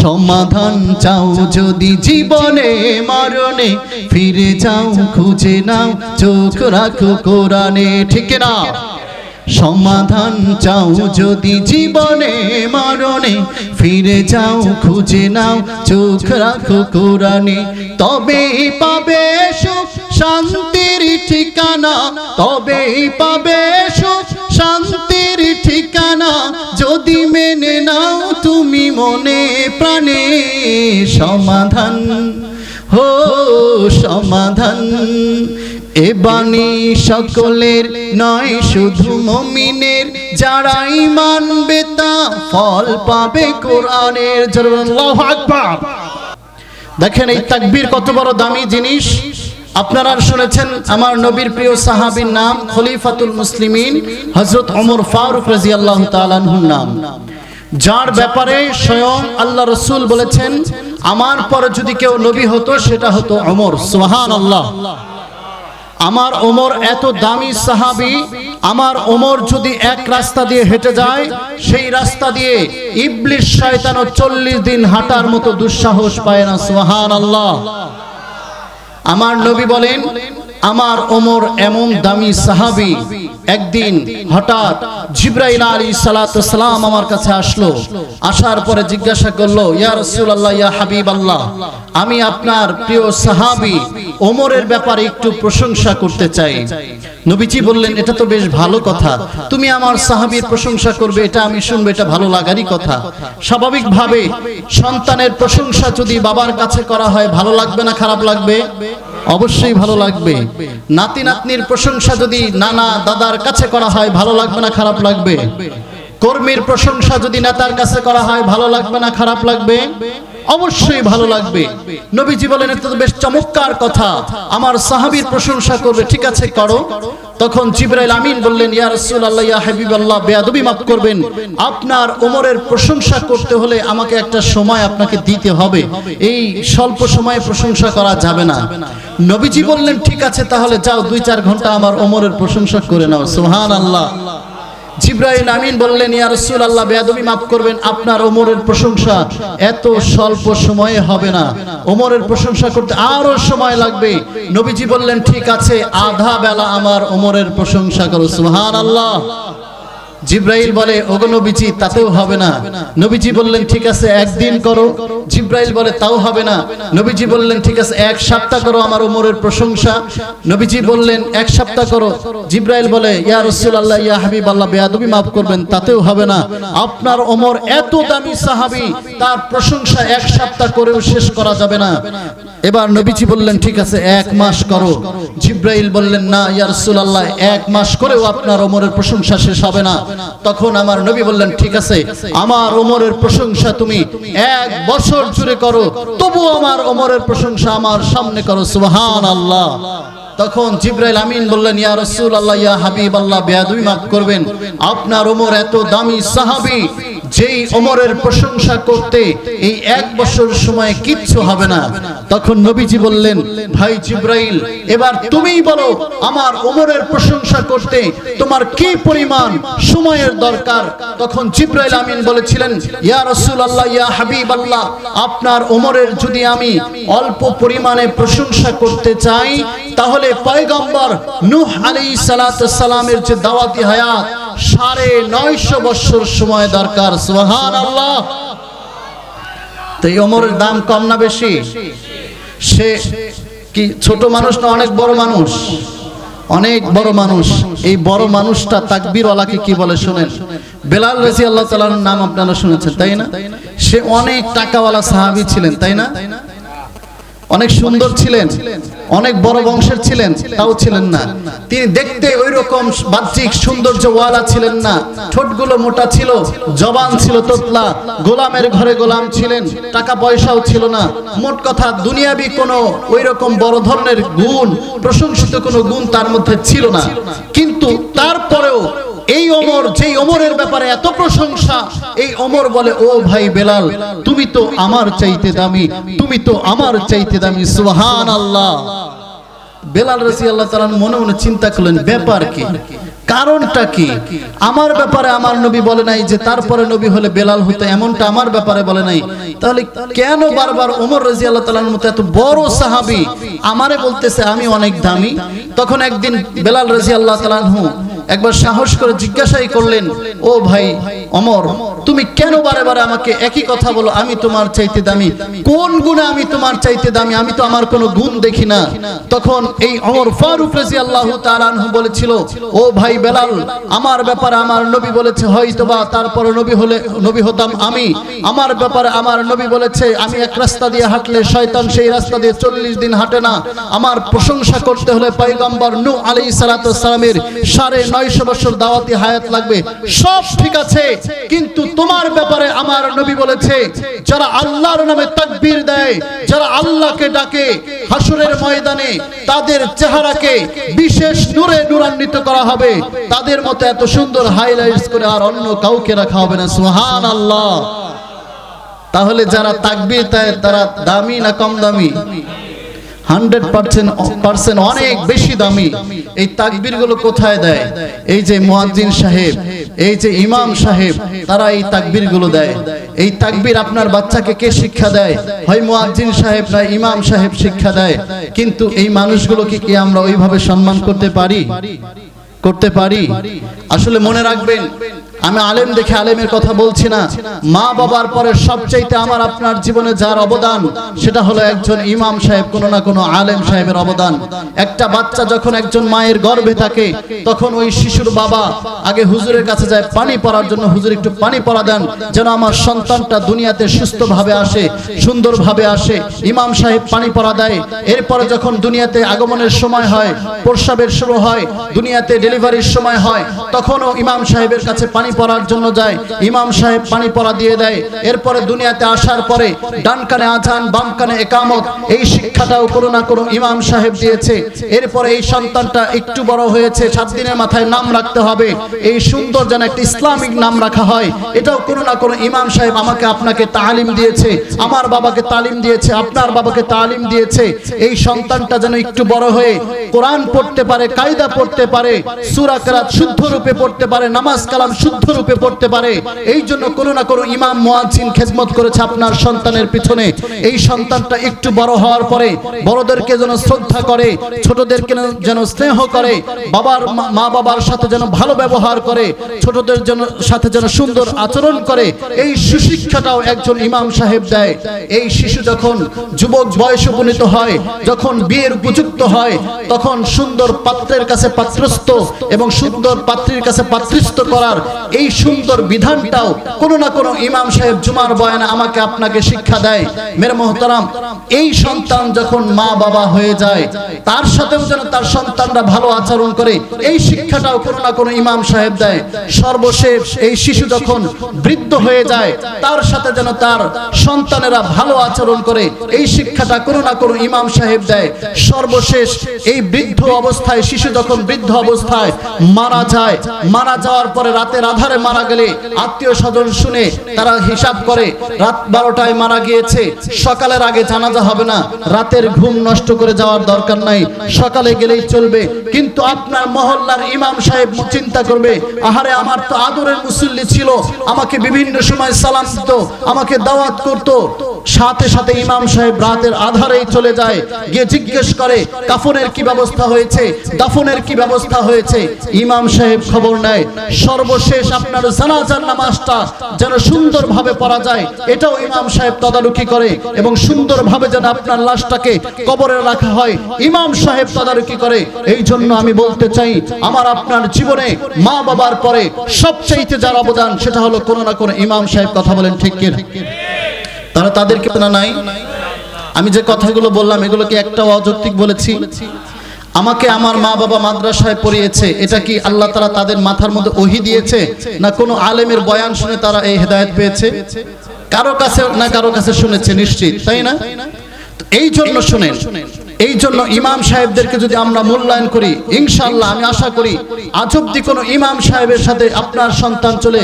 সমাধান চাও যদি জীবনে, মরণে। ফিরে যাও, খুঁজে নাও, চোখ রাখো কোরআনে, ঠিক না সমাধান চাও যদি জীবনে, মরণে। ফিরে যাও, খুঁজে নাও, চোখ রাখো কোরআনে। তবে পাবে সুখ শান্তির ঠিকানা তবেই পাবে সুখ। শান্তির ঠিকানা যদি মেনে নাও তুমি মনে প্রাণে সমাধান। হো, সমাধান। এ বাণী সকলের নয়, শুধু মমিনের। যারাই মানবে তা ফল পাবে কোরআনের। আকবার। দেখেন এই তাকবীর কত বড় দামি জিনিস। আপনারা শুনেছেন আমার নবীর প্রিয় সাহাবীর নাম খলিফাতুল মুসলিমিন হযরত ওমর ফারুক রাদিয়াল্লাহু তাআলা আনহুর নাম। যার ব্যাপারে স্বয়ং আল্লাহ রসুল বলেছেন, আমার পরে যদি কেউ নবী হতো, সেটা হতো ওমর। সুবহানাল্লাহ। আমার ওমর এত দামি সাহাবি, আমার ওমর যদি এক রাস্তা দিয়ে হেঁটে যায়, সেই রাস্তা দিয়ে ইবলিশ শয়তানও চল্লিশ দিন হাঁটার মতো দুঃসাহস পায় না সোহান আল্লাহ আমার নবী বলেন আমার ওমর এমন দামি সাহাবি, একদিন হঠাৎ জিব্রাইল আলী সালাম আমার কাছে আসলো। আসার পরে জিজ্ঞাসা করল, ইয়া রাসূলুল্লাহ, ইয়া হাবিব আল্লাহ আমি আপনার প্রিয় সাহাবি ওমরের ব্যাপারে একটু প্রশংসা করতে চাই। নবীজি বললেন, এটা তো বেশ ভালো কথা। তুমি আমার সাহাবীর প্রশংসা করবে, এটা আমি শুনব, এটা ভালো লাগারই কথা। স্বাভাবিকভাবে সন্তানের প্রশংসা যদি বাবার কাছে করা হয়, ভালো লাগবে না, খারাপ লাগবে? অবশ্যই ভালো লাগবে। নাতি নাতনির প্রশংসা যদি নানা দাদার কাছে করা হয়, ভালো লাগবে না, খারাপ লাগবে? কর্মীর প্রশংসা যদি নেতার কাছে করা হয়, ভালো লাগবে না, খারাপ লাগবে? অবশ্যই ভালো লাগবে। নবীজি বলেন, এটা তো বেশ চমৎকার কথা। আমার সাহাবীর প্রশংসা করবে। ঠিক আছে, করো। তখন জিবরাইল আমিন বললেন, ইয়া রাসূলুল্লাহ, ইয়া হাবিবাল্লাহ, বেয়াদবি মাফ করবেন। আপনার ওমরের প্রশংসা করতে হলে আমাকে একটা সময় আপনাকে দিতে হবে। এই স্বল্প সময়ে প্রশংসা করা যাবে না। নবীজি বললেন, ঠিক আছে, তাহলে যাও, দুই চার ঘণ্টা আমার ওমরের প্রশংসা করে নাও। সুবহানাল্লাহ। জিব্রাইল আমিন বললেন, ইয়া রাসূলুল্লাহ, বেয়াদবি maaf করবেন। আপনার ওমরের প্রশংসা এত স্বল্প সময়ে হবে না। ওমরের প্রশংসা করতে আরও সময় লাগবে। নবীজি বললেন, ঠিক আছে, আধা বেলা আমার ওমরের প্রশংসা করো। সুবহানাল্লাহ। জিব্রাইল বলে, ওগো নবীজি, তাতেও হবে না। নবীজি বললেন, ঠিক আছে, একদিন করো। জিব্রাইল বলে, তাও হবে না। নবীজি বললেন, ঠিক আছে, এক সপ্তাহ করো আমার ওমরের প্রশংসা। নবীজি বললেন, এক সপ্তাহ করো। জিব্রাইল বলে, ইয়া রাসূলুল্লাহ, ইয়া হাবিবাল্লাহ, বেয়াদবি মাফ করবেন, তাতেও হবে না। আপনার ওমর এত দামি সাহাবী, তার প্রশংসা এক সপ্তাহ করেও শেষ করা যাবে না। এবার নবীজি বললেন, ঠিক আছে, এক মাস করো। জিব্রাইল বললেন, না, ইয়া রাসূলুল্লাহ, এক মাস করেও আপনার ওমরের প্রশংসা শেষ হবে না। তখন আমার নবী বললেন, ঠিক আছে, আমার ওমরের প্রশংসা তুমি এক বছর জুড়ে করো তবু আমার ওমরের প্রশংসা আমার সামনে করো। সুবহান আল্লাহ তখন জিব্রাইল আমিন বললেন, ইয়া রাসূল আল্লাহ ইয়া হাবিব আল্লাহ বেয়াদুই মাফ করবেন। আপনার ওমর এত দামি সাহাবী যেই ওমরের প্রশংসা করতে এই এক বছর সময় কিচ্ছু হবে না। তখন নবীজি বললেন, ভাই জিব্রাইল, এবার তুমিই বলো, আমার ওমরের প্রশংসা করতে তোমার কি পরিমাণ সময়ের দরকার? তখন জিব্রাইল আমিন বলেছিলেন, ইয়া রাসূল আল্লাহ ইয়া হাবিব আল্লাহ আপনার ওমরের যদি আমি অল্প পরিমাণে প্রশংসা করতে চাই, তাহলে পয়গম্বর নূহ আলাইহিস সালামের যে দাওয়াতি হায়াত সাড়ে নয়শো বছর সময় দরকার অমরের দাম কম না বেশি? সে কি ছোট মানুষ না অনেক বড় মানুষ? অনেক বড় মানুষ। এই বড় মানুষটা তাকবীরওয়ালাকে কি বলে শুনেন? বেলাল রাজি আল্লাহ তালার নাম আপনারা শুনেছেন, তাই না? সে অনেক টাকাওয়ালা সাহাবি ছিলেন, তাই না? অনেক সুন্দর ছিলেন, অনেক বড় বংশের ছিলেন, তাও ছিলেন না। তিনি দেখতে ওই রকম বাহ্যিক সৌন্দর্য ওয়ালা ছিলেন না। ঠোঁটগুলো মোটা ছিল, জবান ছিল তোতলা, গোলামের ঘরে গোলাম ছিলেন টাকা পয়সাও ছিল না। মোট কথা, দুনিয়াবি কোনো ওই রকম বড় ধরনের গুণ, প্রশংসিত কোনো গুণ তার মধ্যে ছিল না। কিন্তু তারপরেও এই ওমর যেই ওমরের ব্যাপারে এত প্রশংসা এই ওমর বলে ও ভাই বেলাল তুমি তো আমার চাইতে দামি তুমি তো আমার চাইতে দামি সুবহান আল্লাহ বেলাল রাজি আল্লাহ তাআলা মনে মনে চিন্তা করলেন ব্যাপার কি? কারণটা কি? আমার ব্যাপারে আমার নবী বলে নাই যে তারপরে নবী হলে বেলাল হতো এমনটা আমার ব্যাপারে বলে নাই। তাহলে কেন বারবার ওমর রাজি আল্লাহ তালার মতো এত বড় সাহাবি? আমারে বলতেছে আমি অনেক দামি। তখন একদিন বেলাল রাজি আল্লাহ তালানহু একবার সাহস করে জিজ্ঞাসাই করলেন, ও ভাই, অমর, তুমি কেন বারে বারে আমাকে একই কথা বলো? আমি তোমার চাইতে দামি। কোন গুণে আমি তোমার চাইতে দামি? আমি তো আমার কোনো গুণ দেখি না। তখন এই অমর ফারুক রাজি আল্লাহ তালানহু বলেছিল, ও ভাই বেলাল, আমার ব্যাপারে আমার নবী বলেছে, হয়তোবা তারপরে নবী হলে, নবী হতাম আমি। আমার ব্যাপারে আমার নবী বলেছে, আমি এক রাস্তা দিয়ে হাঁটলে শয়তান সেই রাস্তা দিয়ে চল্লিশ দিন হাঁটে না। আমার প্রশংসা করতে হলে পৈগম্বর নু আলী সালাতামের সাড়ে নয়শো বছর দাওয়াতি হায়াত লাগবে। সব ঠিক আছে, কিন্তু তোমার ব্যাপারে আমার নবী বলেছে, যারা আল্লাহর নামে তাকবীর দেয়, যারা আল্লাহকে ডাকে হাসুরের ময়দানে, তাদের চেহারাকে বিশেষ নূরে নূরান্বিত করা হবে। তাদের মতো এত সুন্দর হাইলাইটস করে আর অন্য কাউকে রাখা হবে না। সুহান আল্লাহ তাহলে যারা তাকবীর দেয়, তারা দামি না কম দামি? হান্ড্রেড পার্সেন্ট পার্সেন্ট অনেক বেশি দামি। এই তাকবীরগুলো কোথায় দেয়? এই যে মুয়াজ্জিন সাহেব, এই যে ইমাম সাহেব, তারা এই তাকবীরগুলো দেয়। এই তাকবীর আপনার বাচ্চাকে কে শিক্ষা দেয়? হয় মুয়াজ্জিন সাহেব না ইমাম সাহেব শিক্ষা দেয়? কিন্তু এই মানুষগুলোকে কি আমরা ওইভাবে সম্মান করতে পারি? করতে পারি? আসলে মনে রাখবেন আমি আলেম দেখে আলেমের কথা বলছি না। মা বাবার পরে সবচাইতে আমার আপনার জীবনে যার অবদান, সেটা হলো একজন ইমাম সাহেব, কোনো না কোনো আলেম সাহেবের অবদান। একটা বাচ্চা যখন একজন মায়ের গর্ভে থাকে, তখন ওই শিশুর বাবা আগে হুজুরের কাছে যায়, পানি পড়ার জন্য হুজুর একটু পানি পড়া দেন, যেন আমার সন্তানটা দুনিয়াতে সুস্থভাবে আসে, সুন্দরভাবে আসে। ইমাম সাহেব পানি পড়া দেয়। এরপরে যখন দুনিয়াতে আগমনের সময় হয়, প্রসাবের শুরু হয়, দুনিয়াতে ডেলিভারির সময় হয়, তখনও ইমাম সাহেবের কাছে পানি পড়ার জন্য যায়। ইমাম সাহেব পানি পড়া দিয়ে দেয়। এরপরে দুনিয়াতে আসার পরে ডান কানে আজান, বাম কানে একামত, এই শিক্ষাটাও কোনো না কোনো ইমাম সাহেব দিয়েছে। এরপরে এই সন্তানটা একটু বড় হয়েছে, সাত দিনের মাথায় নাম রাখতে হবে। এই সুন্দর যেন একটা ইসলামিক নাম রাখা হয়, এটাও কোনো না কোনো ইমাম সাহেব আমাকে আপনাকে তালিম দিয়েছে। আমার বাবাকে তালিম দিয়েছে, আপনার বাবাকে তালিম দিয়েছে। এই সন্তানটা যেন একটু বড় হয়ে কোরআন পড়তে পারে, কায়দা পড়তে পারে, সূরা শুদ্ধ রূপে পড়তে পারে, নামাজ কালাম শুদ্ধ রূপে পড়তে পারে। এই জন্য কোনো না কোনো ইমাম, মুয়াজ্জিন খেদমত করেছে আপনার সন্তানের পিছনে। এই সন্তানটা একটু বড় হওয়ার পরে বড়দেরকে যেন শ্রদ্ধা করে, ছোটদেরকে যেন স্নেহ করে, বাবার মা বাবার সাথে যেন ভালো ব্যবহার করে, ছোটদের যেন সাথে যেন সুন্দর আচরণ করে, এই সুশিক্ষাটাও একজন ইমাম সাহেব দেয়। এই শিশু যখন যুবক বয়স উপনীত হয়, যখন বিয়ের উপযুক্ত হয়, তখন সুন্দর পাত্রের কাছে পাত্রস্থ এবং সুন্দর পাত্রীর কাছে পাত্রস্থ করার এই সুন্দর বিধানটাও কোনো না কোনো ইমাম সাহেব জুমার বয়ানে আমাকে আপনাকে শিক্ষা দেয়। মেরে মোহতারাম, এই সন্তান যখন মা বাবা হয়ে যায়, তার সাথেও যেন তার সন্তানরা ভালো আচরণ করে, এই শিক্ষাটাও কোনো না কোনো ইমাম সাহেব দেয়। সর্বশেষ এই শিশু যখন বৃদ্ধ হয়ে যায়, তার সাথে যেন তার সন্তানেরা ভালো আচরণ করে, এই শিক্ষাটা কোনো না কোনো ইমাম সাহেব দেয়। সর্বশেষ এই বৃদ্ধ অবস্থায়, শিশু যখন বৃদ্ধ অবস্থায় মারা যায়, মারা যাওয়ার পরে রাতের আধারে মারা গেলে আত্মীয় স্বজন শুনে তারা হিসাব করে, রাত বারোটায় মারা গিয়েছে। সকালের আগে জানাজা হবে না। রাতের ঘুম নষ্ট করে যাওয়ার দরকার নাই। সকালে গেলেই চলবে। কিন্তু আপনার মহল্লার ইমাম সাহেব চিন্তা করবে, আহারে আমার তো আদরের মুসল্লি ছিল, আমাকে বিভিন্ন সময় সালাম দিত, আমাকে দাওয়াত করত। সাথে সাথে ইমাম সাহেব রাতের আধারেই চলে যায়, গিয়ে জিজ্ঞেস করে, কাফনের কি ব্যবস্থা হয়েছে? দাফনের কি ব্যবস্থা হয়েছে? ইমাম সাহেব খবর নেয়, সর্বশেষ আপনার জানাজার নামাজটা যেন পড়া যায়, এটাও ইমাম সাহেব তদারকি করে এবং যেন আপনার লাশটাকে কবরে রাখা হয়, ইমাম সাহেব তদারকি করে। এই জন্য আমি বলতে চাই, আমার আপনার জীবনে মা বাবার পরে সবচাইতে যার অবদান সেটা হলো কোনো না কোনো ইমাম সাহেব কথা বলেন, ঠিক না? তাদেরকে না নাই। আমি যে কথাগুলো বললাম এগুলো কি একটা অযৌক্তিক বলেছি। আমাকে আমার মা বাবা মাদ্রাসায় পড়িয়েছে। এটা কি আল্লাহ তারা তাদের মাথার মধ্যে ওহি দিয়েছে? না কোনো আলেমের বয়ান শুনে তারা এই হেদায়েত পেয়েছে? কারও কাছে না কারও কাছে শুনেছে, নিশ্চিত, তাই না? এই জন্য শুনেন, এই জন্য ইমাম সাহেবদেরকে যদি আমরা মূল্যায়ন করি ইনশাল্লাহ আমি আশা করি আজ অব্দি কোনো ইমাম সাহেবের সাথে আপনার সন্তান চলে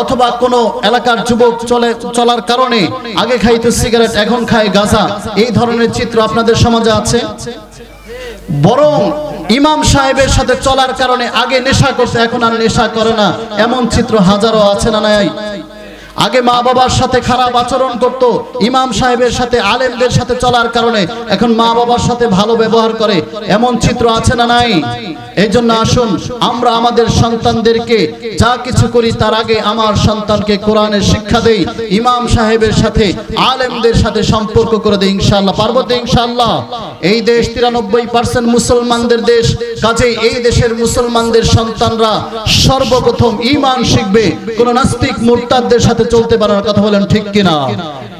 অথবা কোনো এলাকার যুবক চলে, চলার কারণে আগে খাইতো সিগারেট, এখন খায় গাঁজা, এই ধরনের চিত্র আপনাদের সমাজে আছে? বরং ইমাম সাহেবের সাথে চলার কারণে আগে নেশা করছে, এখন আর নেশা করে না। এমন চিত্র হাজারো আছে না নাই? আগে মা বাবার সাথে খারাপ আচরণ করত, ইমাম সাহেবের সাথে, আলেমদের সাথে চলার কারণে। এখন মা বাবার সাথে ভালো ব্যবহার করে। এমন চিত্র আছে না নাই? এই জন্য আসুন, আমরা আমাদের সন্তানদেরকে যা কিছু করি তার আগে আমার সন্তানকে কোরআনের শিক্ষা দেই, ইমাম সাহেবের সাথে, আলেমদের সাথে সম্পর্ক করে দেই, ইনশাআল্লাহ। পারব তো ইনশাআল্লাহ? এই দেশ তিরানব্বই পার্সেন্ট মুসলমানদের দেশ। কাজেই এই দেশের মুসলমানদের সন্তানরা সর্বপ্রথম ইমান শিখবে। কোন নাস্তিক মুরতাদদের সাথে চলতে পারার কথা বলেন ঠিক কিনা?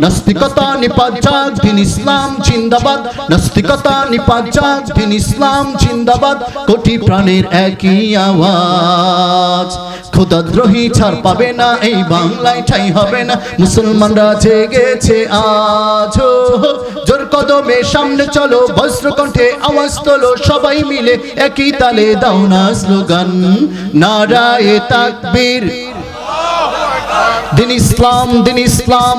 নাস্তিকতা নিপাজাক দিন ইসলাম জিন্দাবাদ। নাস্তিকতা নিপাজাক দিন ইসলাম জিন্দাবাদ। কোটি প্রাণের একই আওয়াজ। খোদাদ্রোহী ছাড় পাবে না, এই বাংলায় ঠাই হবে না। মুসলমানরা জেগেছে আজ জোর কদমে সামনে চলো বজ্র কণ্ঠে আওয়াজ তোলো, সবাই মিলে একই তালে দাও না স্লোগান। নারায়ে তাকবীর। দিন ইসলাম দিন ইসলাম।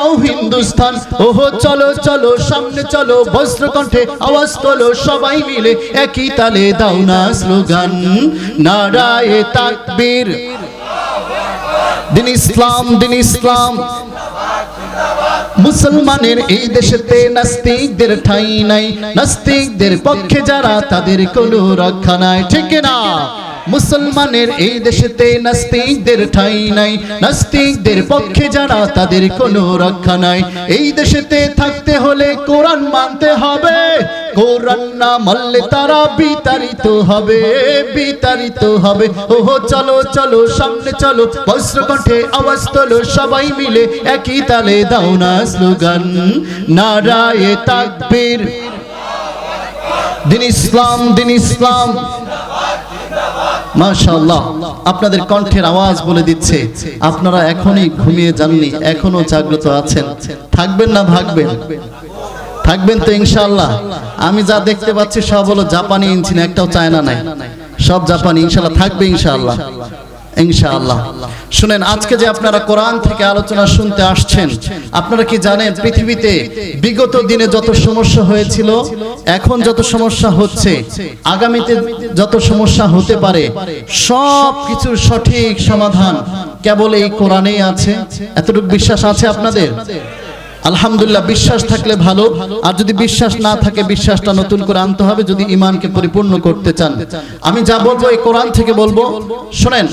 যাও হিন্দুস্তান ওহো, চলো চলো, সামনে চলো বজ্র কণ্ঠে আওয়াজ তোলো, সবাই মিলে একই তালে দাও না স্লোগান। নারায়ে তাকবীর। দিন ইসলাম দিন ইসলাম। মুসলমানের এই দেশেতে নাস্তিকদের ঠাই নাই। নাস্তিকদের পক্ষে যারা, তাদের কোনো রক্ষা নাই, ঠিক না মুসলমানের এই দেশেতে নাস্তিকদের ঠাই নাই। নাস্তিকদের পক্ষে যারা, তাদের কোনো রক্ষা নাই। এই দেশেতে থাকতে হলে কোরআন মানতে হবে। কোরআন না মানলে তারা বিতাড়িত হবে বিতাড়িত হবে। ওহো, চলো চলো, সামনে চলো বজ্র কণ্ঠে আওয়াজ তোলো, সবাই মিলে একই তালে দাও না স্লোগান। নারায়ে তাকবীর। দিন ইসলাম দিন ইসলাম। মাশাআল্লাহ, আপনাদের কণ্ঠের আওয়াজ বলে দিচ্ছে। আপনারা এখনই ঘুমিয়ে যাননি এখনও জাগ্রত আছেন। থাকবেন না, ভাগবেন। থাকবেন তো ইনশাআল্লাহ। আমি যা দেখতে পাচ্ছি সব হলো জাপানি ইঞ্জিন, একটাও চায়না নাই। সব জাপানি, ইনশাআল্লাহ থাকবে ইনশাআল্লাহ। ইনশাআল্লাহ। শুনেন আজকে যে আপনারা কোরআন থেকে আলোচনা শুনতে আসছেন আপনারা কি জানেন পৃথিবীতে বিগত দিনে যত সমস্যা হয়েছিল এখন যত সমস্যা হচ্ছে আগামীতে যত সমস্যা হতে পারে সব কিছুর সঠিক সমাধান কেবল এই কোরআনেই আছে? এতটুকু বিশ্বাস আছে আপনাদের? আলহামদুলিল্লাহ, বিশ্বাস থাকলে ভালো। আর যদি বিশ্বাস না থাকে, বিশ্বাসটা নতুন করে আনতে হবে যদি ইমানকে পরিপূর্ণ করতে চান। আমি যা বলব এই কোরআন থেকে বলব। শোনেন,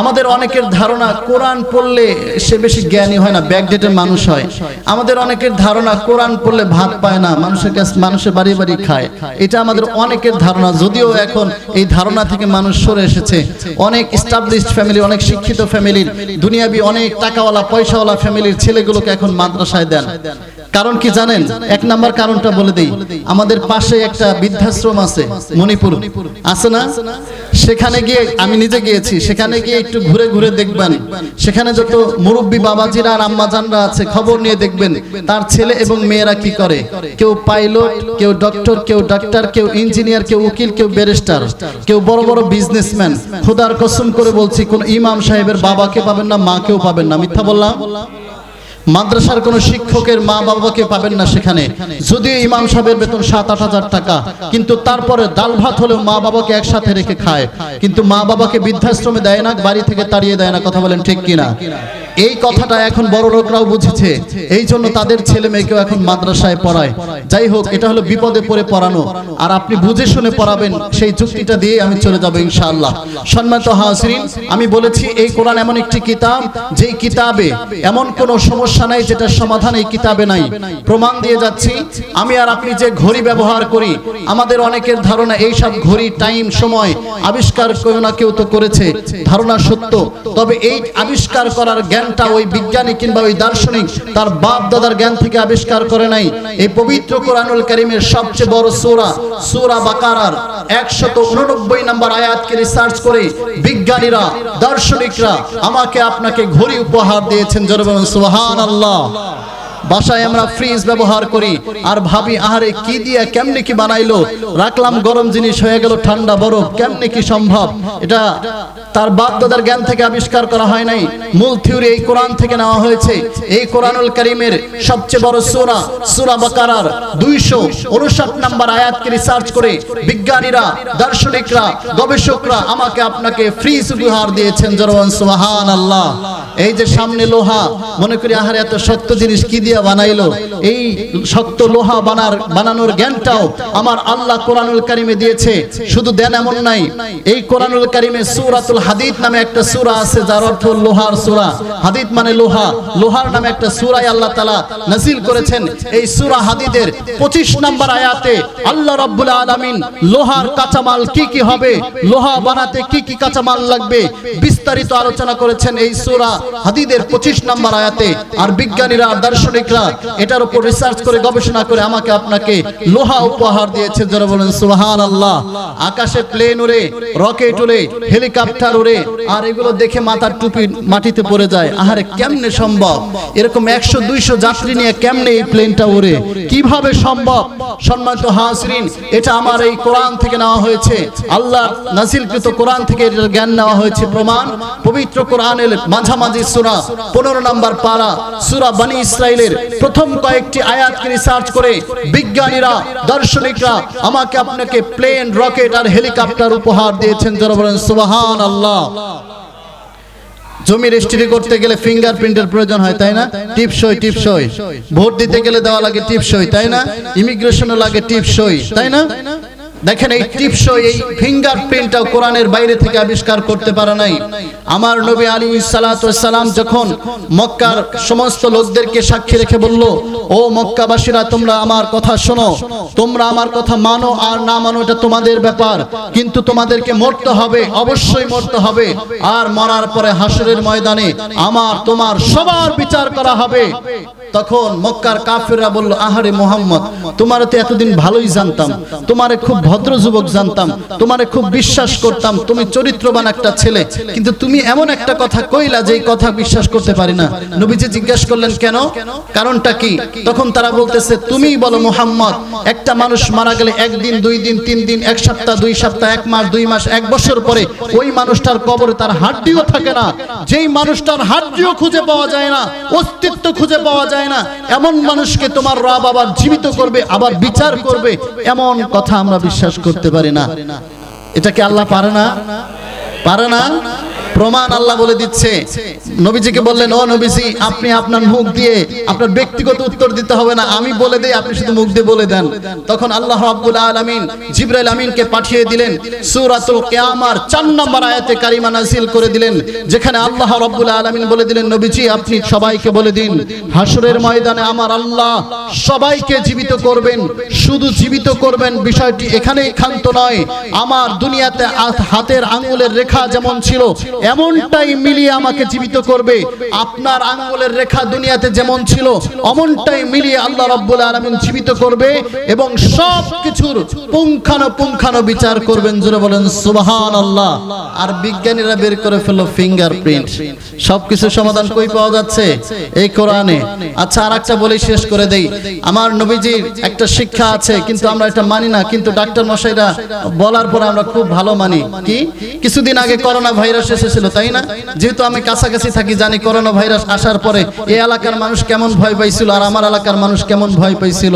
আমাদের অনেকের ধারণা, কোরআন পড়লে সে বেশি জ্ঞানী হয় না, ব্যাকডেটের মানুষ হয়। আমাদের অনেকের ধারণা, কোরআন পড়লে ভাত পায় না, মানুষের কাছে মানুষের বাড়ি বাড়ি খায়। এটা আমাদের অনেকের ধারণা, যদিও এখন এই ধারণা থেকে মানুষ সরে এসেছে। অনেক স্টাবলিশড ফ্যামিলি অনেক শিক্ষিত ফ্যামিলির দুনিয়াবি অনেক টাকাওয়ালা, পয়সাওয়ালা ফ্যামিলির ছেলেগুলোকে এখন মাদ্রাসায় দেন। কারণ কি জানেন? এক নাম্বার কারণটা বলে দেই। আমাদের পাশে একটা বৃদ্ধাশ্রম আছে, মণিপুর। আছে না? সেখানে গিয়ে আমি নিজে গিয়েছি। সেখানে গিয়ে একটু ঘুরে ঘুরে দেখবেন। সেখানে যত মুরব্বী বাবাজিরা আর আম্মাজানরা আছে, খবর নিয়ে দেখবেন তার ছেলে এবং মেয়েরা কি করে। কেউ পাইলট, কেউ ডক্টর, কেউ ডাক্তার, কেউ ইঞ্জিনিয়ার, কেউ উকিল, কেউ ব্যারিস্টার, কেউ বড় বড় বিজনেসম্যান। খোদার কসম করে বলছি, কোন ইমাম সাহেবের বাবাকে পাবেন না, মাকেও পাবেন না। মিথ্যা বললাম? মাদ্রাসার কোন শিক্ষকের মা বাবাকে পাবেন না সেখানে। যদি ইমাম সাহেবের বেতন সাত আট হাজার টাকা, কিন্তু তারপরে ডাল ভাত হলেও মা বাবাকে একসাথে রেখে খায়, কিন্তু মা বাবাকে বৃদ্ধাশ্রমে দেয় না, বাড়ি থেকে তাড়িয়ে দেয় না, কথা বলেন ঠিক কিনা? এই কথাটা এখন বড় লোকরাও বুঝেছে। এই জন্য তাদের ছেলে মেয়েকেও এখন মাদ্রাসায় পড়ায়। যাই হোক, এটা হলো বিপদে পড়ে পড়ানো। আর আপনি বুঝে শুনে পড়াবেন, সেই যুক্তিটা দিয়ে আমি চলে যাব ইনশাআল্লাহ। সম্মানিত হাসরিন আমি বলেছি, এই কোরআন এমন একটি কিতাব, যেই কিতাবে এমন কোন সমস্যা নাই, যেটার সমাধান এই কিতাবে নাই। প্রমাণ দিয়ে যাচ্ছি, আমি আর আপনি যে ঘড়ি ব্যবহার করি, আমাদের অনেকের ধারণা এই সব ঘড়ি, টাইম, সময় আবিষ্কার কেউ না কেউ তো করেছে। ধারণা সত্য। তবে এই আবিষ্কার করার জ্ঞান জ্ঞানটা ওই বিজ্ঞানী কিংবা ওই দার্শনিক তার বাপ দাদার জ্ঞান থেকে আবিষ্কার করে নাই। এই পবিত্র কোরআনুল করিমের সবচেয়ে বড় সূরা সূরা বাকারার একশত উননব্বই নম্বর আয়াতকে রিসার্চ করে বিজ্ঞানীরা, দার্শনিকরা আমাকে আপনাকে ঘড়ি উপহার দিয়েছেন। জোরে সোহান সুবহানাল্লাহ। বাসায় আমরা ফ্রিজ ব্যবহার করি। আর ভাবি আহারে কি দিয়ে কেমনে কি বানাইলো? রাখলাম গরম জিনিস হয়ে গেল ঠান্ডা বরফ কেমনে কি সম্ভব? এটা তার বাপদাদার জ্ঞান থেকে আবিষ্কার করা হয় নাই। মূল থিওরি এই কোরআন থেকে নেওয়া হয়েছে। এই কোরআনুল করিমের সবচেয়ে বড় সূরা সূরা বাকারার 259 নম্বর আয়াতকে রিসার্চ করে বিজ্ঞানীরা দার্শনিকরা গবেষকরা আমাকে আপনাকে ফ্রিজ উপহার দিয়েছেন জরওয়ান সুবহানাল্লাহ। এই যে সামনে লোহা মনে করি আহারে এত শক্ত জিনিস কি দিয়ে বানাইলো। এই শক্ত লোহা বানার, বানানোর জ্ঞানটাও আমার আল্লাহ কোরআনুল কারিমে দিয়েছে। শুধু দেন এমন নাই, এই কোরআনুল কারিমে সূরাতুল হাদিদ নামে একটা সূরা আছে, যার অর্থ লোহার সূরা। হাদিদ মানে লোহা। লোহার নামে একটা সূরাই আল্লাহ তাআলা নাজিল করেছেন। এই সূরা হাদিদের 25 নম্বর আয়াতে আল্লাহ রাব্বুল আলামিন লোহার কাঁচামাল কি কি হবে, লোহা বানাতে কি কি কাঁচামাল লাগবে, বিস্তারিত আলোচনা করেছেন এই সূরা হাদিদের 25 নম্বর আয়াতে। আর বিজ্ঞানীরা আর দার্শনিকরা এটার উপর রিসার্চ করে, গবেষণা করে আমাকে আপনাকে লোহা উপহার দিয়েছে যারা বলেন, সুবহানাল্লাহ। আকাশে প্লেন উড়ে রকেট উড়ে হেলিকপ্টার উড়ে আর এগুলো দেখে মাথার টুপি মাটিতে পড়ে যায়। আহারে, কেমনে সম্ভব? এরকম 100 200 যাত্রী নিয়ে কেমনে এই প্লেনটা উড়ে কীভাবে সম্ভব? সম্মানিত হাজরিন, এটা আমার এই কোরআন থেকে নেওয়া হয়েছে। আল্লাহ নাজিলকৃত কোরআন থেকে এটার জ্ঞান নেওয়া হয়েছে। প্রমাণ, পবিত্র কোরআনের মাঝামাঝি সুরা, পনেরো নম্বর পারা, সুরা বনি ইসরাইলের প্রথম কয়েকটি আয়াতকে রিসার্চ করে, বিজ্ঞানীরা, দার্শনিকরা আমাকে আপনাকে প্লেন রকেট আর হেলিকপ্টার উপহার দিয়েছেন। যারা বলেন, সুবহানাল্লাহ। জমি রেজিস্ট্রি করতে গেলে ফিঙ্গারপ্রিন্টের প্রয়োজন হয়, তাই না? টিপসই টিপসই। ভোট দিতে গেলে দেওয়া লাগে টিপসই, তাই না? ইমিগ্রেশনও লাগে টিপসই, তাই না? দেখেন এই টিপসই, এই ফিঙ্গারপ্রিন্টটাও কোরআনের বাইরে থেকে আবিষ্কার করতে পারে নাই। আমার নবী আলী সালাম যখন মক্কার সমস্ত লোকদেরকে সাক্ষী রেখে বলল, ও মক্কাবাসীরা, তোমরা আমার কথা শোনো। তোমরা আমার কথা মানো আর না মানো, এটা তোমাদের ব্যাপার। কিন্তু তোমাদেরকে মরতে হবে, অবশ্যই মরতে হবে। আর মরার পরে হাসরের ময়দানে আমার, তোমার সবার বিচার করা হবে। তখন মক্কার কাফেররা বলল, আহারে মোহাম্মদ, তোমার তো এতদিন ভালোই জানতাম। তোমারে খুব ভদ্র যুবক জানতাম, তোমারে খুব বিশ্বাস করতাম, তুমি চরিত্রবান একটা ছেলে। কিন্তু তুমি এমন একটা কথা কইলা যে কথা বিশ্বাস করতে পারি না। নবীজি জিজ্ঞেস করলেন, কেন? কারণটা কি? তখন তারা বলতেছে তুমি বলো মোহাম্মদ, একটা মানুষ মারা গেলে একদিন, দুই দিন, তিন দিন, এক সপ্তাহ, দুই সপ্তাহ, এক মাস, দুই মাস, এক বছর পরে ওই মানুষটার কবরে তার হাড্ডিও থাকে না। যেই মানুষটার হাড্ডিও খুঁজে পাওয়া যায় না, অস্তিত্ব খুঁজে পাওয়া যায় না, এমন মানুষকে তোমার রব আবার জীবিত করবে, আবার বিচার করবে, এমন কথা আমরা বিশ্বাস করতে পারি না। এটা কি আল্লাহ পারে না? পারে না? প্রমাণ আল্লাহ বলে দিচ্ছে। নবীজিকে বললেন, ও নবীজি, আপনি আপনার মুখ দিয়ে আপনার ব্যক্তিগত উত্তর দিতে হবে না। আমি বলে দেই, আপনি শুধু মুখ দিয়ে বলে দেন। তখন আল্লাহ রাব্বুল আলামিন জিবরাইল আমিনকে পাঠিয়ে দিলেন, সূরাতুল কিয়ামার 4 নম্বর আয়াতে কারিমা নাযিল করে দিলেন, যেখানে আল্লাহ রাব্বুল আলামিন বলে দিলেন, নবীজি, আপনি সবাইকে বলে দিন হাসরের ময়দানে আমার আল্লাহ সবাইকে জীবিত করবেন। শুধু জীবিত করবেন, বিষয়টি এখানেই ক্ষান্ত নয়। আমার দুনিয়াতে হাতের আঙ্গুলের রেখা যেমন ছিল এমনটাই মিলিয়ে আমাকে জীবিত করবে। আপনার আঙ্গুলের রেখা দুনিয়াতে যেমন ছিল, অমনটাই মিলিয়ে আল্লাহ রাব্বুল আলামিন জীবিত করবে এবং সব কিছুর পুঙ্খানো পুঙ্খানো বিচার করবেন। জোরে বলেন, সুবহানাল্লাহ। আর বিজ্ঞানীরা বের করে ফেলল ফিঙ্গারপ্রিন্ট সবকিছু সমাধান কই পাওয়া যাচ্ছে? এই কোরআনে। আচ্ছা আর একটা বলে শেষ করে দেই। আমার নবীজির একটা শিক্ষা আছে, কিন্তু আমরা এটা মানি না, কিন্তু ডাক্তার মশাইরা বলার পর আমরা খুব ভালো মানি। কি? কিছুদিন আগে করোনা ভাইরাস এসেছিল তাই না? যেহেতু আমি কাছাকাছি থাকি, জানি করোনা ভাইরাস আসার পরে এই এলাকার মানুষ কেমন ভয় পাইছিল আর আমার এলাকার মানুষ কেমন ভয় পাইছিল।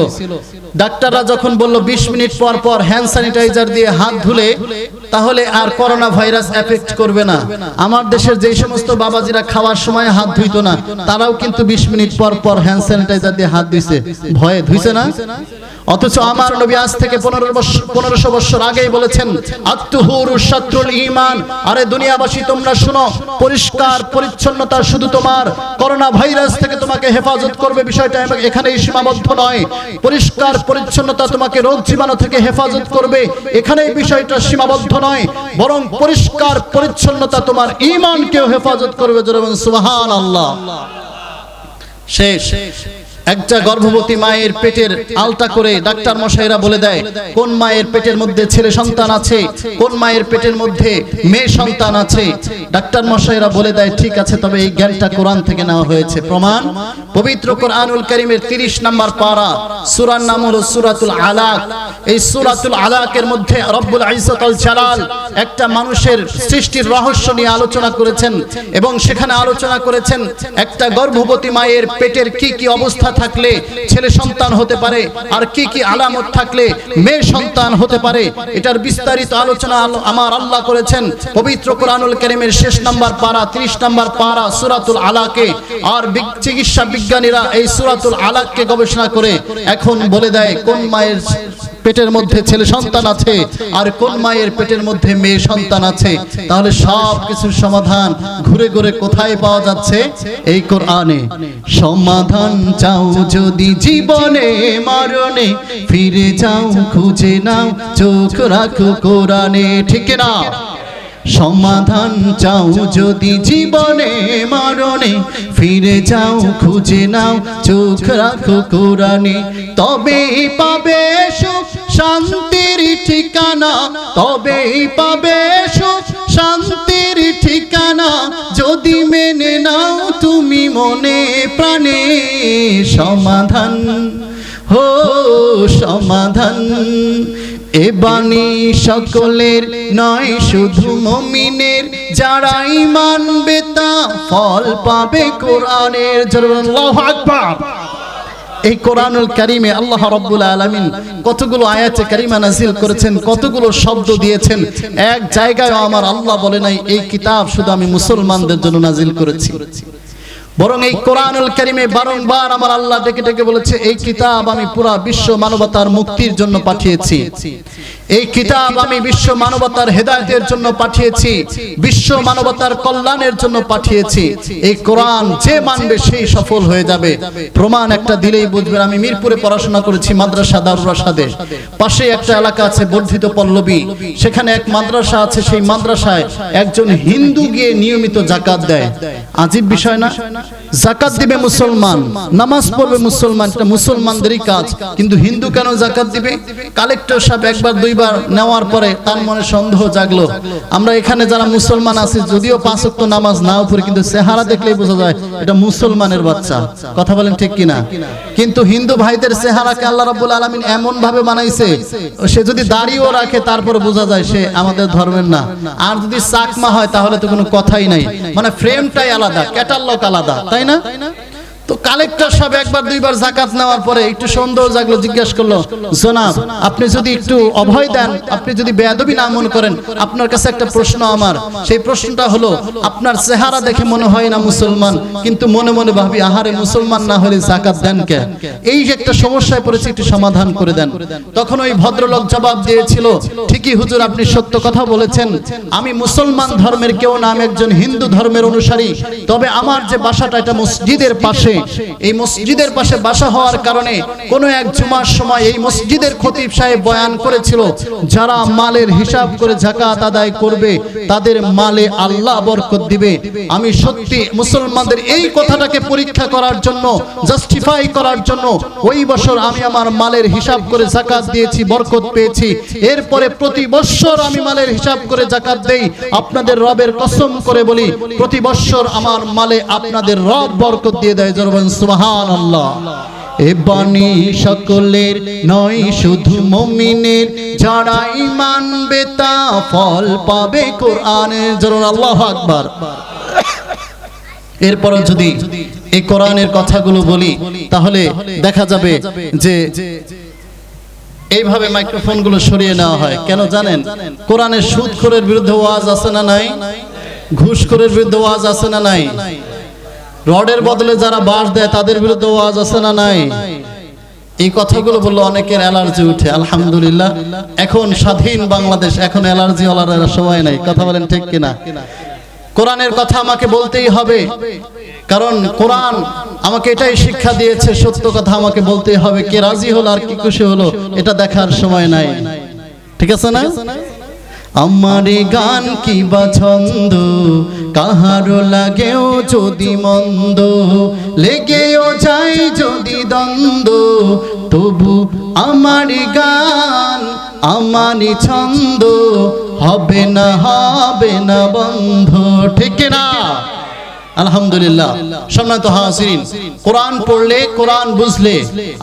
ডাক্তাররা যখন বলল 20 মিনিট পর পর হ্যান্ড স্যানিটাইজার দিয়ে হাত ধুলে তাহলে আর করোনা ভাইরাস এফেক্ট করবে না। আমার দেশের যেই সমস্ত বাবাজিরা খাওয়ার সময় হাত ধুইতো না, তারাও কিন্তু 20 মিনিট পর পর হ্যান্ড স্যানিটাইজার দিয়ে হাত ধুইছে। ভয়ে ধুইছে না? অথচ আমার নবী আজ থেকে পনেরোশো বছর আগেই বলেছেন ইমান আরে দুনিয়াবাসী, তোমরা শুনো, পরিষ্কার, পরিচ্ছন্নতা শুধু তোমার। করোনা ভাইরাস থেকে তোমাকে হেফাজত করবে বিষয়টা এখানেই সীমাবদ্ধ নয়। পরিষ্কার, পরিচ্ছন্নতা তোমাকে রোগ জীবাণু থেকে হেফাজত করবে। এখানেই বিষয়টা সীমাবদ্ধ নয় বরং পরিষ্কার পরিচ্ছন্নতা তোমার ইমানকেও হেফাজত করবে জোরে সুহান আল্লাহ শেষ। একটা গর্ভবতী মায়ের পেটের আলতা করে ডাক্তার মশাইরা বলে দেয় কোন মায়ের পেটের মধ্যে ছেলে সন্তান আছে কোন মায়ের পেটের মধ্যে মেয়ে সন্তান আছে ডাক্তার মশাইরা বলে দেয় ঠিক আছে তবে এই জ্ঞানটা কোরআন থেকে নেওয়া হয়েছে। প্রমাণ পবিত্র কোরআনুল করিমের 30 নম্বর পারা সূরার নাম হলো সূরাতুল আলাক। এই সূরাতুল আলাকের মধ্যে রব্বুল ইজ্জতুল জালাল একটা মানুষের সৃষ্টির রহস্য নিয়ে আলোচনা করেছেন এবং সেখানে আলোচনা করেছেন একটা গর্ভবতী মায়ের পেটের কি কি অবস্থা থাকলে ছেলে সন্তান হতে পারে, আর কি কি আলামত থাকলে মেয়ে সন্তান হতে পারে, এটার বিস্তারিত আলোচনা আমার আল্লাহ করেছেন। পবিত্র কোরআনুল কারীমের শেষ নাম্বার পারা 30 নাম্বার পারা সূরাতুল আলাকে, আর চিকিৎসা বিজ্ঞানীরা এই সূরাতুল আলাককে গবেষণা করে এখন বলে দেয়, কোন মায়ের পেটের মধ্যে ছেলে সন্তান আছে, আর কোন মায়ের পেটের মধ্যে মেয়ে সন্তান আছে? তাহলে সব কিছুর সমাধান ঘুরে ঘুরে কোথায় পাওয়া যাচ্ছে? এই কোরআনে। সমাধান চাও যদি জীবনে, মরণে, ফিরে যাও, খুঁজে নাও, চোখ রাখো কোরআনে, ঠিক না সমাধান চাও যদি জীবনে, মরণে, ফিরে যাও, খুঁজে নাও, চোখ রাখো কোরআনে, তবে পাবে সুখ। শান্তির ঠিকানা তবে পাবে সুখ। শান্তির ঠিকানা যদি মেনে নাও তুমি মনে প্রাণে সমাধান। হো সমাধান। এ বাণী সকলের নয় শুধু মমিনের। যারাই মানবে তা ফল পাবে কোরআনের। জোরে বলুন, আল্লাহু আকবার। এই কোরআনুল কারিমে আল্লাহ রব্বুল আলামিন কতগুলো আয়াতে কারিমা নাজিল করেছেন, কতগুলো শব্দ দিয়েছেন। এক জায়গায় আমার আল্লাহ বলে নাই, এই কিতাব শুধু আমি মুসলমানদের জন্য নাজিল করেছি। বরং এই কোরআনুল কারিমে বারংবার আমার আল্লাহ ডেকে ডেকে বলেছে, এই কিতাব আমি পুরা বিশ্ব মানবতার মুক্তির জন্য পাঠিয়েছি। এই কিতাব আমি বিশ্ব মানবতার হেদায়েতের জন্য পাঠিয়েছি। বিশ্ব মানবতার কল্যাণের জন্য পাঠিয়েছি। এই কোরআন যে মানবে সেই সফল হয়ে যাবে। প্রমাণ একটা দিলেই বুঝবেন আমি মিরপুরে পড়াশোনা করেছি মাদ্রাসা দারুর রাসাদে। পাশে একটা এলাকা আছে বর্ধিত পল্লবী। সেখানে এক মাদ্রাসা আছে সেই মাদ্রাসায় একজন হিন্দু গিয়ে নিয়মিত জাকাত দেয়। আজীব বিষয় না? জাকাত দিবে মুসলমান। নামাজ পড়বে মুসলমান। এটা মুসলমানদেরই কাজ। কিন্তু হিন্দু কেন জাকাত দিবে? কালেক্টর সাহেব একবার দুইবার নেওয়ার পরে তার মনে সন্দেহ জাগলো। আমরা এখানে যারা মুসলমান আছি, যদিও পাঁচ ওয়াক্ত নামাজ নাও পড়ি, কিন্তু চেহারা দেখলেই বোঝা যায় এটা মুসলমানের বাচ্চা। কথা বলেন ঠিক কিনা? কিন্তু হিন্দু ভাইদের চেহারাকে আল্লাহ রাব্বুল আলামিন এমন ভাবে বানাইছে, সে যদি দাড়িও রাখে, তারপরে বোঝা যায় সে আমাদের ধর্মের না। আর যদি চাকমা হয়, তাহলে তো কোনো কথাই নাই। মানে ফ্রেমটাই আলাদা ক্যাটালগ আলাদা, তাই না? তো কালেক্টর সাহেব একবার, দুইবার জাকাত নেওয়ার পরে একটু সন্দেহ জাগলো, জিজ্ঞাসা করল, জনাব, আপনি যদি একটু অভয় দেন, আপনি যদি বেয়াদবি না মনে করেন, আপনার কাছে একটা প্রশ্ন আমার। সেই প্রশ্নটা হলো, আপনার চেহারা দেখে মনে হয় না মুসলমান, কিন্তু মনে মনে ভাবি, আহারে, মুসলমান না হলে জাকাত দেন কে? এই যে একটা সমস্যায় পড়েছে, একটু সমাধান করে দেন। তখন ওই ভদ্রলোক জবাব দিয়েছিল, ঠিকই হুজুর, আপনি সত্য কথা বলেছেন। আমি মুসলমান ধর্মের কেউ না, আমি একজন হিন্দু ধর্মের অনুসারী। তবে আমার যে বাসাটা, এটা মসজিদের পাশে। এই মসজিদের পাশে বাসা হওয়ার কারণে কোন এক জুমার সময় এই মসজিদের খতিব সাহেব বয়ান করেছিল, যারা মালের হিসাব করে জাকাত আদায় করবে, তাদের মালে আল্লাহ বরকত দিবে। আমি সত্যি মুসলমানদের এই কথাটাকে পরীক্ষা করার জন্য জাস্টিফাই করার জন্য, ওই বছর আমি আমার মালের হিসাব করে জাকাত দিয়েছি, বরকত পেয়েছি। এরপরে প্রতি বছর আমি মালের হিসাব করে জাকাত দেই। আপনাদের রবের কসম করে বলি, প্রতি বছর আমার মালে আপনাদের রব বরকত দিয়ে দেয় জরবান সুবহান আল্লাহ এ বাণী সকলের নয়, শুধু মমিনের। যারাই মানবে তা ফল পাবে কোরআনের জরুর আল্লাহ আকবার। এরপরও যদি এই কোরআনের কথাগুলো বলি, তাহলে দেখা যাবে যে এইভাবে মাইক্রোফোনগুলো সরিয়ে নেওয়া হয়। কেন জানেন? কোরআনের সুদখোরের বিরুদ্ধে ওয়াজ আছে না নাই? ঘুষখোরের বিরুদ্ধে ওয়াজ আছে না নাই? রডের বদলে যারা বাস দেয়, তাদের বিরুদ্ধে ওয়াজ আছে না নাই? এই কথাগুলো বলল অনেকের অ্যালার্জি উঠে, আলহামদুলিল্লাহ। এখন স্বাধীন বাংলাদেশ, এখন অ্যালার্জি ওলার সময় নাই। কথা বলেন ঠিক কিনা? কোরআনের কথা আমাকে বলতেই হবে। কারণ কোরআন আমাকে এটাই শিক্ষা দিয়েছে, সত্য কথা আমাকে বলতেই হবে। কে রাজি হলো আর কি খুশি হলো, এটা দেখার সময় নাই। ঠিক আছে না? আমারে গান কি বা ছন্দ? কাহারো লাগেও যদি মন্দ? লেগেও যাই যদি দ্বন্দ্ব? তবু আমার গান আমারই ছন্দ। হবে না হবে না বন্ধ। ঠিক না আলহামদুলিল্লাহ। সম্মানিত হাসিন কোরআন পড়লে কোরআন বুঝলে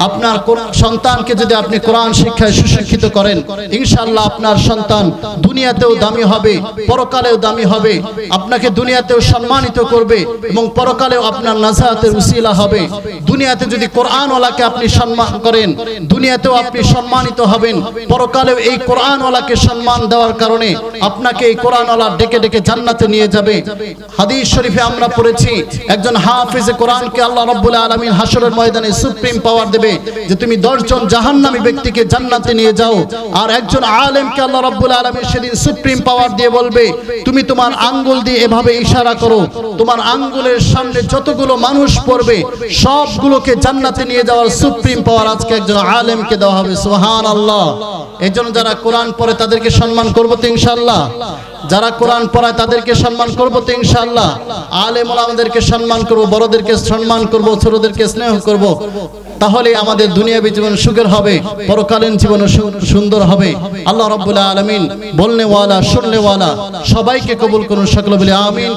আপনার সন্তানকে যদি আপনি কোরআন শিক্ষায় সুশিক্ষিত করেন, ইনশাআল্লাহ আপনার সন্তান দুনিয়াতেও দামি হবে, পরকালেও দামি হবে, আপনাকে দুনিয়াতেও সম্মানিত করবে এবং পরকালেও আপনার নাজাতের উসিলা হবে। দুনিয়াতে যদি কোরআনওয়ালাকে আপনি সম্মান করেন, দুনিয়াতেও আপনি সম্মানিত হবেন, পরকালেও এই কোরআন কোরআনওয়ালাকে সম্মান দেওয়ার কারণে আপনাকে এই কোরআনওয়ালা ডেকে ডেকে জান্নাতে নিয়ে যাবে। হাদিস শরীফে আমরা পড়েছি একজন হাফিজে কোরআনকে আল্লাহ রাব্বুল আলামিন হাসরের ময়দানে সুপ্রিম পাওয়ার দেবে যে তুমি দশজন জাহান্নামী ব্যক্তিকে জান্নাতে নিয়ে যাও, আর একজন আলেমকে আল্লাহ রাব্বুল আলামিন সেদিন সুপ্রিম পাওয়ার দিয়ে বলবে, তুমি তোমার আঙ্গুল দিয়ে এভাবে ইশারা করো, তোমার আঙ্গুলের সামনে যতগুলো মানুষ পড়বে, সবগুলোকে জান্নাতে নিয়ে যাওয়ার সুপ্রিম পাওয়ার আজকে একজন আলেমকে দেওয়া হবে সুবহান আল্লাহ এই জন্য যারা কোরআন পড়ে তাদেরকে সম্মান করব তো ইনশাআল্লাহ। যারা কোরআন পড়ায় তাদেরকে সম্মান করব তো ইনশাআল্লাহ। আলেম আমাদেরকে সম্মান করব, বড়দেরকে সম্মান করব, ছোটদেরকে স্নেহ করব। তাহলে আমাদের দুনিয়াবী জীবন সুখের হবে, পরকালীন জীবন সুন্দর হবে। আল্লাহ রাব্বুল আলমিন বলনেওয়ালা শুননেওয়ালা সবাইকে কবুল করুন সকলে বলে আমিন।